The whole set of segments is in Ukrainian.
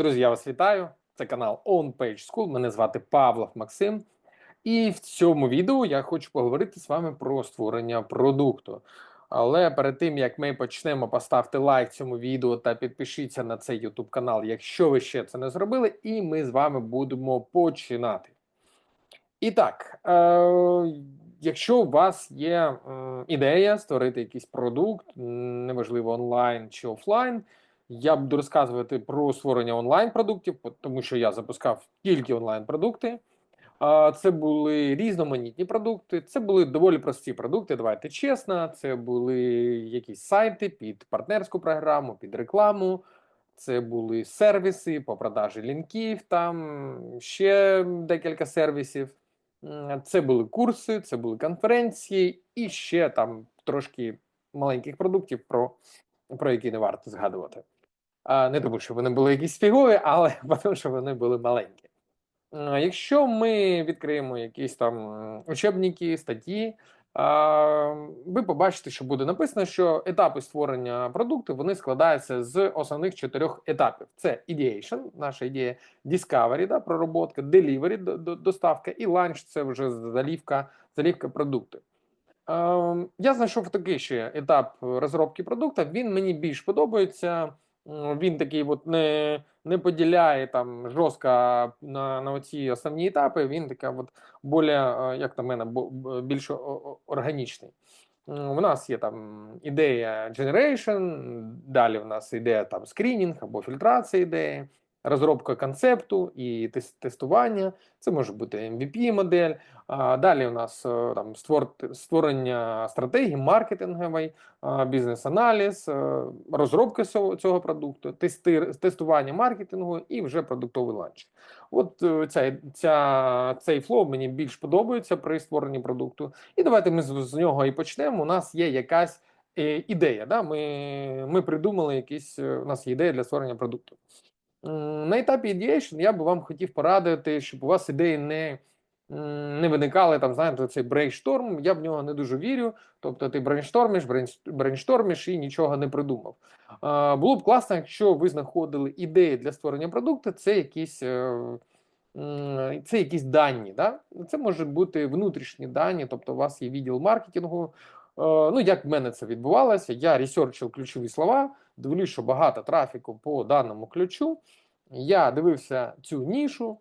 Друзі, я вас вітаю. Це канал On Page School. Мене звати Павлов Максим. І в цьому відео я хочу поговорити з вами про створення продукту. Але перед тим як ми почнемо, поставте лайк цьому відео та підпишіться на цей YouTube канал, якщо ви ще це не зробили, і ми з вами будемо починати. І так, е, якщо у вас є е, ідея створити якийсь продукт, неважливо онлайн чи офлайн, я буду розказувати про створення онлайн-продуктів, тому що я запускав тільки онлайн-продукти. Це були різноманітні продукти, це були доволі прості продукти, давайте чесно. Це були якісь сайти під партнерську програму, під рекламу. Це були сервіси по продажі лінків, там ще декілька сервісів. Це були курси, це були конференції і ще там трошки маленьких продуктів, про, про які не варто згадувати. Не тому, що вони були якісь фігові, але тому, що вони були маленькі. Е, Якщо ми відкриємо якісь там м, учебники, статті, ви побачите, що буде написано, що етапи створення продукту вони складаються з основних чотирьох етапів: це ideation, наша ідея, discovery, да, пророботка, delivery, до- до- доставка, і launch – це вже залівка, залівка продукту. Я знайшов такий ще етап розробки продукту. Він мені більш подобається. Він такий от не, не поділяє там жорстко на, на оці основні етапи. Він така от более, е, як на мене, більш органічний. У нас є там ідея generation, далі у нас ідея там скрінінг або фільтрація ідеї, розробка концепту і тестування. Це може бути MVP-модель. Далі у нас е, там створення стратегії, маркетинговий, бізнес-аналіз, е, розробка цього, продукту, тестування маркетингу і вже продуктовий ланч. От е, ця, ця, цей флоу мені більш подобається при створенні продукту. І давайте ми з, нього і почнемо. У нас є якась ідея. Да? Ми, ми придумали якісь, у нас є ідея для створення продукту. На етапі ideation я би вам хотів порадити, щоб у вас ідеї не, не виникали там, знаєте, цей брейншторм. Я в нього не дуже вірю. Тобто ти брейнштормиш, брейнштормиш і нічого не придумав. Було б класно, якщо ви знаходили ідеї для створення продукту, це якісь. е, Це якісь дані, да? це може бути внутрішні дані, тобто у вас є відділ маркетингу. Е, Ну, як в мене це відбувалося, я ресерчив ключові слова, дивлюсь, що багато трафіку по даному ключу. Я дивився цю нішу,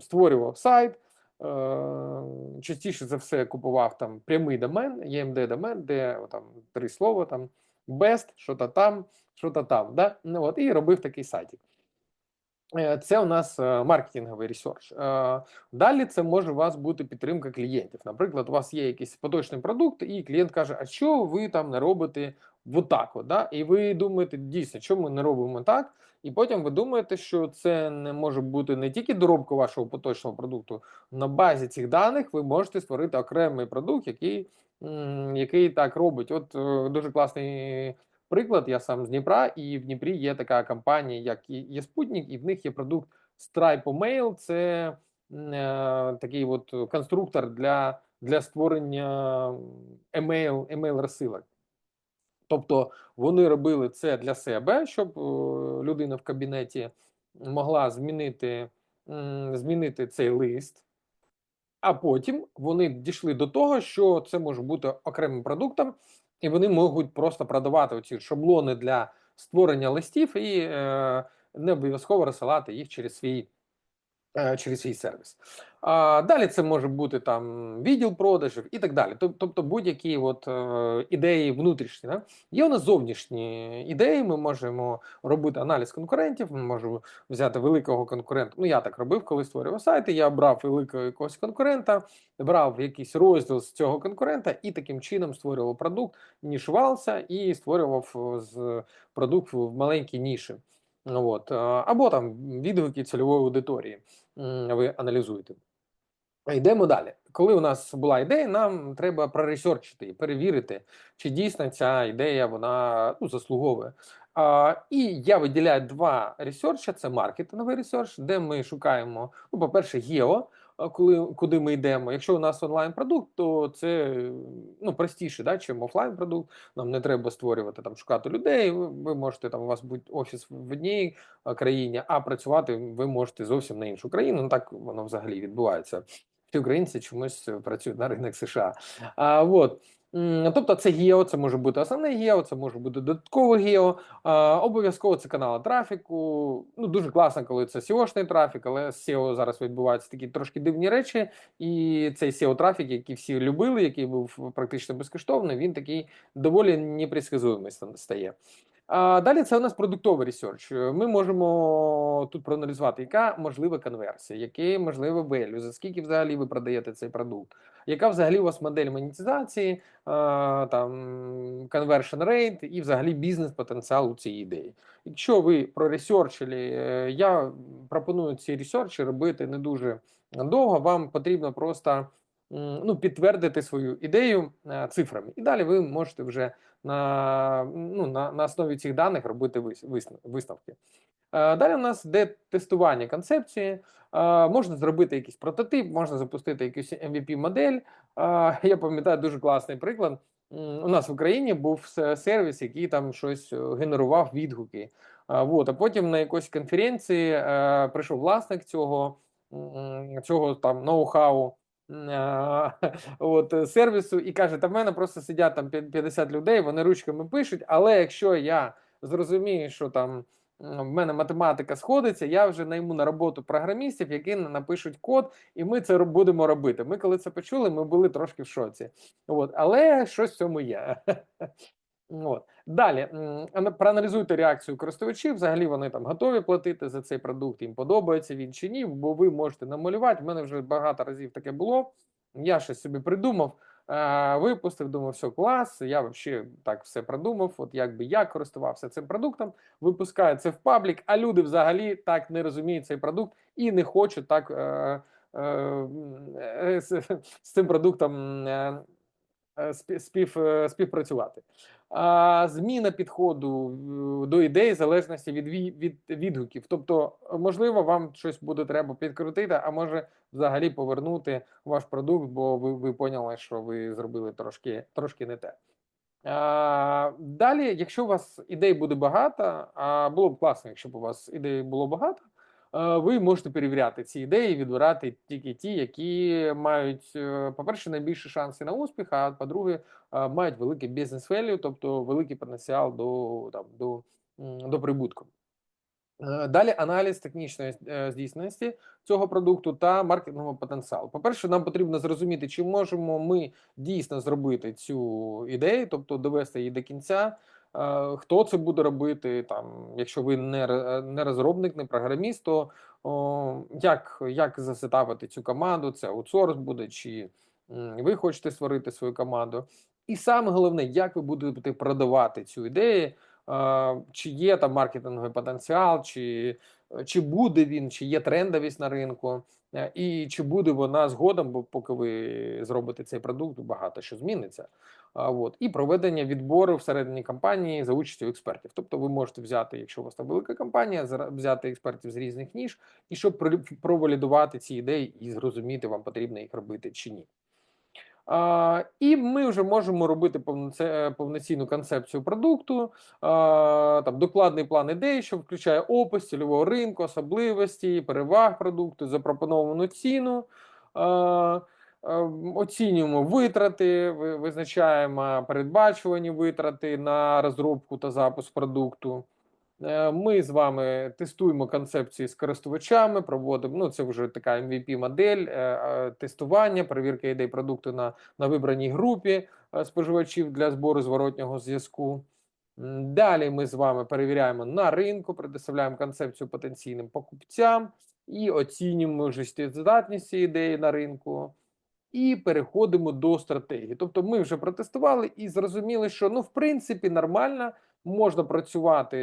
створював сайт. е, Частіше за все купував там прямий домен, EMD домен, де там три слова, там best, що-то там, що-то там. Да? Ну, от, і робив такий сайтик. Е, Це у нас е, маркетинговий ресерч. Е, Далі це може у вас бути підтримка клієнтів. Наприклад, у вас є якийсь поточний продукт, і клієнт каже: А що ви там не робите отак? От, да? І ви думаєте, дійсно, чому ми не робимо так? І потім ви думаєте, що це не може бути не тільки доробка вашого поточного продукту. На базі цих даних ви можете створити окремий продукт, який, який так робить. От е, дуже класний приклад. Я сам з Дніпра, і в Дніпрі є така компанія, як є Спутник, і в них є продукт Stripe Mail. Це е, такий от конструктор для, для створення емейл, емейл розсилок. Тобто вони робили це для себе, щоб е, людина в кабінеті могла змінити, м, змінити цей лист. А потім вони дійшли до того, що це може бути окремим продуктом, і вони можуть просто продавати оці шаблони для створення листів і е, не обов'язково розсилати їх через свій. Е, Через свій сервіс. А далі це може бути там відділ продажів і так далі. Тобто будь-які от, е, ідеї внутрішні. Да? Є у нас зовнішні ідеї. Ми можемо робити аналіз конкурентів. Ми можемо взяти великого конкурента. Ну я так робив, коли створював сайти. Я брав великого якогось конкурента, брав якийсь розділ з цього конкурента і таким чином створював продукт, нішувався і створював е, з продукт в маленькій ніші. Ну, От. е, Або там відгуки цільової аудиторії ви аналізуєте. Йдемо далі. Коли у нас була ідея, нам треба проресерчити і перевірити, чи дійсно ця ідея вона ну, заслуговує. А, і я виділяю два ресерча: це маркетинговий ресерч, де ми шукаємо, ну, по-перше, гео, коли куди ми йдемо. Якщо у нас онлайн-продукт, то це ну, простіше, да, чим офлайн-продукт. Нам не треба створювати там, шукати людей. Ви можете там, у вас бути офіс в одній країні, а працювати ви можете зовсім на іншу країну. Ну так воно взагалі відбувається. Всі українці чомусь працюють на ринок США. А, вот. М, Тобто це гео, це може бути основне гео, це може бути додаткове гео. Обов'язково це канали трафіку. Ну дуже класно, коли це SEO-шний трафік, але з SEO зараз відбуваються такі трошки дивні речі. І цей SEO трафік, який всі любили, який був практично безкоштовний, він такий доволі непредсказуємий стає. А далі це у нас продуктовий ресерч. Ми можемо тут проаналізувати, яка можлива конверсія, який можливе value, за скільки взагалі ви продаєте цей продукт, яка взагалі у вас модель монетизації, там conversion rate і взагалі бізнес-потенціал у цієї ідеї. Якщо ви проресерчили, е, я пропоную ці ресерчі робити не дуже довго. Вам потрібно просто ну, підтвердити свою ідею е, цифрами. І далі ви можете вже на ну, на, на основі цих даних робити висновки. Е, Далі у нас де тестування концепції. Е, Можна зробити якийсь прототип, можна запустити якусь MVP-модель. Я пам'ятаю дуже класний приклад. У нас в Україні був сервіс, який там щось генерував відгуки. А, потім на якоїсь конференції прийшов власник цього, цього там ноу-хау от, е, сервісу і каже: та в мене просто сидять там 50 людей, вони ручками пишуть, але якщо я зрозумію, що там в мене математика сходиться, я вже найму на роботу програмістів, які напишуть код, і ми це будемо робити. Ми коли це почули, ми були трошки в шоці. От, але щось в цьому є. От. Далі проаналізуйте реакцію користувачів. Взагалі вони там готові платити за цей продукт, їм подобається він чи ні, бо ви можете намалювати. У мене вже багато разів таке було. Я щось собі придумав, е, випустив, думав, все клас. Я взагалі так все продумав. От якби я користувався цим продуктом, випускаю це в паблік, а люди взагалі так не розуміють цей продукт і не хочуть так е, е, з, цим продуктом. е, спів, співпрацювати. Зміна підходу е, до ідеї залежності від, ві- від відгуків. Тобто, можливо, вам щось буде треба підкрутити, а може взагалі повернути ваш продукт, бо ви, ви поняли, що ви зробили трошки, трошки не те. А, далі, якщо у вас ідей буде багато, а було б класно, якщо б у вас ідей було багато, ви можете перевіряти ці ідеї, відбирати тільки ті, які мають, е, по-перше, найбільші шанси на успіх, а по-друге, е, мають великий бізнес value, тобто великий потенціал до, там, до, до прибутку. Е, Далі аналіз технічної е, здійсненості цього продукту та маркетингового потенціалу. По-перше, нам потрібно зрозуміти, чи можемо ми дійсно зробити цю ідею, тобто довести її до кінця. Е, Хто це буде робити? Там, якщо ви не, не розробник, не програміст, то о, як, як засетапити цю команду? Це аутсорс буде, чи ви хочете створити свою команду? І саме головне, як ви будете продавати цю ідею. Е, чи є там маркетинговий потенціал, чи, чи буде він, чи є трендовість на ринку, е, і чи буде вона згодом, бо поки ви зробите цей продукт, багато що зміниться. От. І проведення відбору всередині компанії за участю експертів. Тобто ви можете взяти, якщо у вас там велика компанія, взяти експертів з різних ніж, і щоб про- провалідувати ці ідеї і зрозуміти, вам потрібно їх робити чи ні. І ми вже можемо робити повноцінну концепцію продукту, там докладний план ідей, що включає опис цільового ринку, особливості, переваг продукту, запропоновану ціну. А, Оцінюємо витрати, визначаємо передбачувані витрати на розробку та запуск продукту. Е, Ми з вами тестуємо концепції з користувачами, проводимо. Ну, це вже така MVP-модель, тестування, перевірка ідей продукту на, на вибраній групі е, споживачів для збору зворотнього зв'язку. Далі ми з вами перевіряємо на ринку, предоставляємо концепцію потенційним покупцям і оцінюємо життєздатність цієї ідеї на ринку. І переходимо до стратегії. Тобто, ми вже протестували і зрозуміли, що ну, в принципі, нормально можна працювати,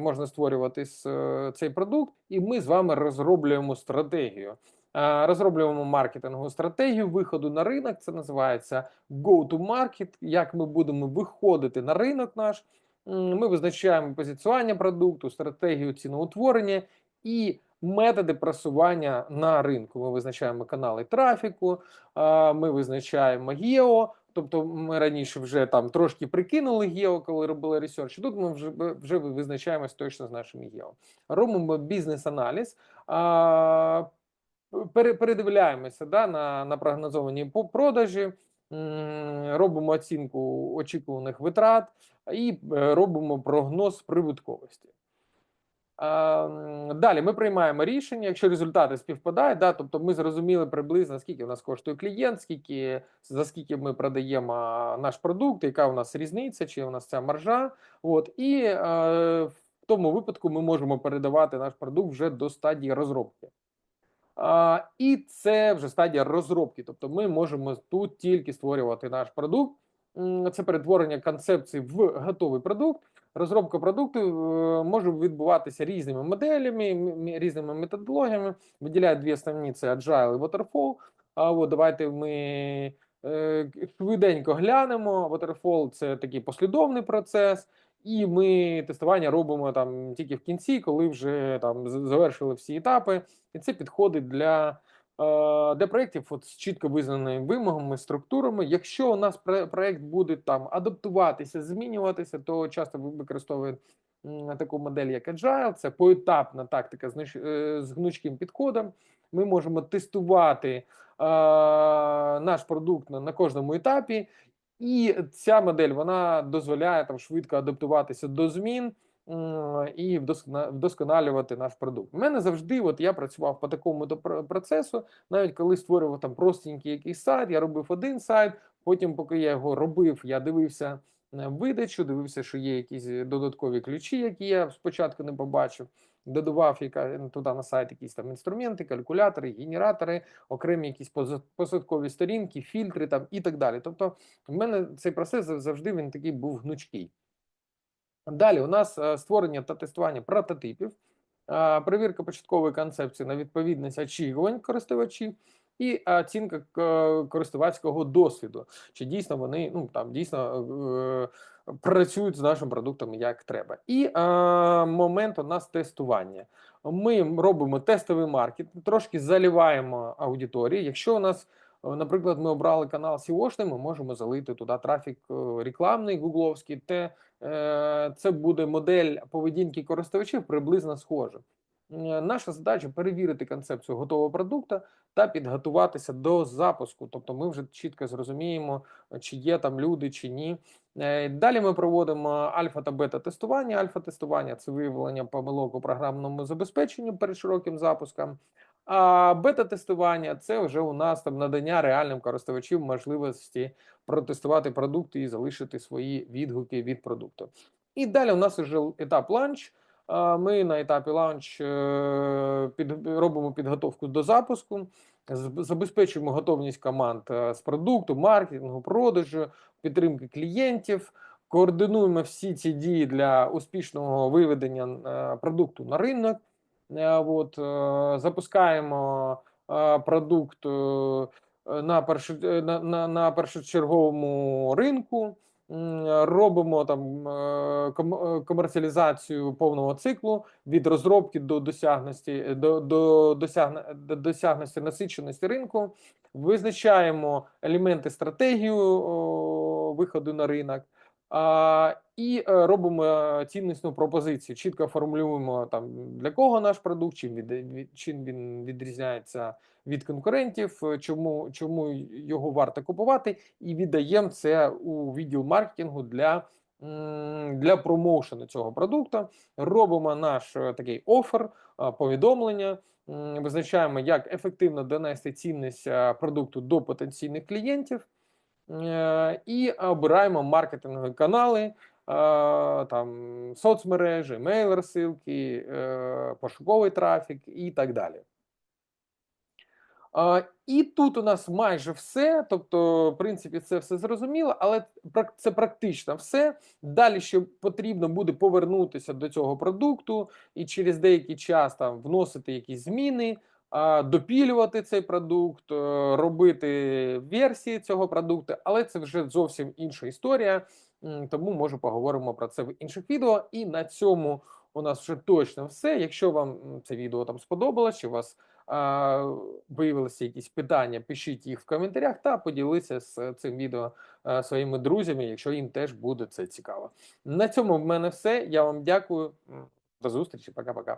можна створювати е, цей продукт, і ми з вами розроблюємо стратегію. Е, Розроблюємо маркетингову стратегію виходу на ринок. Це називається go-to-market. Як ми будемо виходити на ринок наш. Ми визначаємо позиціонування продукту, стратегію ціноутворення і методи просування на ринку. Ми визначаємо канали трафіку, ми визначаємо гео. Тобто ми раніше вже там трошки прикинули гео, коли робили ресерч. Тут ми вже вже визначаємось точно з нашим гео. Робимо бізнес-аналіз, передивляємося да, на, на прогнозовані продажі, робимо оцінку очікуваних витрат і е, робимо прогноз прибутковості. А, м, Далі ми приймаємо рішення, якщо результати співпадають, да, тобто ми зрозуміли приблизно, скільки у нас коштує клієнт, скільки, за скільки ми продаємо наш продукт, яка у нас різниця, чи у нас ця маржа. От, і е, в тому випадку ми можемо передавати наш продукт вже до стадії розробки. А, і це вже стадія розробки. Тобто ми можемо тут тільки створювати наш продукт. Це перетворення концепції в готовий продукт. Розробка продукту е, може відбуватися різними моделями, різними методологіями. Виділяють дві основні: це Agile і Waterfall. А от давайте ми е, швиденько глянемо. Waterfall – це такий послідовний процес. І ми тестування робимо там тільки в кінці, коли вже там завершили всі етапи. І це підходить для, для проєктів от, з чітко визнаними вимогами, структурами. Якщо у нас проєкт буде там адаптуватися, змінюватися, то часто ви- використовують таку модель, як Agile. Це поетапна тактика е, з гнучким підходом. Ми можемо тестувати е, наш продукт на, на кожному етапі. І ця модель вона дозволяє там швидко адаптуватися до змін і вдосконалювати наш продукт. У мене завжди, от я працював по такому процесу, навіть коли створював там простенький якийсь сайт, я робив один сайт. Потім, поки я його робив, я дивився видачу, дивився, що є якісь додаткові ключі, які я спочатку не побачив. Додавав яка туди на сайт якісь там інструменти, калькулятори, генератори, окремі якісь посадкові сторінки, фільтри там і так далі. Тобто, в мене цей процес завжди він такий був гнучкий. Далі у нас е, створення та тестування прототипів, перевірка початкової концепції на відповідність очікувань користувачів і оцінка е, користувацького досвіду. Чи дійсно вони ну там дійсно е, працюють з нашим продуктом як треба. І е, момент у нас тестування. Ми робимо тестовий маркет, трошки заліваємо аудиторію. Якщо у нас Наприклад, ми обрали канал SEO, ми можемо залити туди трафік е, рекламний, гугловський, те е, це буде модель поведінки користувачів приблизно схожа. Е, Наша задача перевірити концепцію готового продукту та підготуватися до запуску. Тобто ми вже чітко зрозуміємо, чи є там люди, чи ні. Е, Далі ми проводимо альфа та бета-тестування. Альфа-тестування це виявлення помилок у програмному забезпеченні перед широким запуском. А бета-тестування це вже у нас там надання реальним користувачам можливості протестувати продукти і залишити свої відгуки від продукту. І далі у нас вже етап ланч. Ми на етапі ланч е, під, робимо підготовку до запуску, забезпечуємо готовність команд е, з продукту, маркетингу, продажу, підтримки клієнтів. Координуємо всі ці дії для успішного виведення е, продукту на ринок. Е, От, е, запускаємо продукт е, на, першо, е, на, на, на першочерговому ринку, робимо там ком- комерціалізацію повного циклу від розробки до досягності до, до, до досягності насиченості ринку, визначаємо елементи стратегію о, виходу на ринок. І е, робимо ціннісну пропозицію. Чітко формулюємо там для кого наш продукт, чим від, чим він відрізняється від конкурентів, е, чому, чому його варто купувати, і віддаємо це у відділ маркетингу для, для промоушену цього продукту. Робимо наш е, такий офер, повідомлення. Визначаємо, як ефективно донести цінність продукту до потенційних клієнтів. Е, і обираємо маркетингові канали, е, там соцмережі, емейл-розсилки, е, пошуковий трафік і так далі. І тут у нас майже все. Тобто, в принципі, це все зрозуміло, але це практично все. Далі ще потрібно буде повернутися до цього продукту і через деякий час там вносити якісь зміни, допілювати цей продукт, е, робити версії цього продукту, але це вже зовсім інша історія. Тому може поговоримо про це в інших відео. І на цьому у нас вже точно все. Якщо вам це відео там сподобалось, чи у вас а, виявилися якісь питання, пишіть їх в коментарях та поділися з цим відео а, своїми друзями, якщо їм теж буде це цікаво. На цьому в мене все. Я вам дякую. До зустрічі, пока-пока.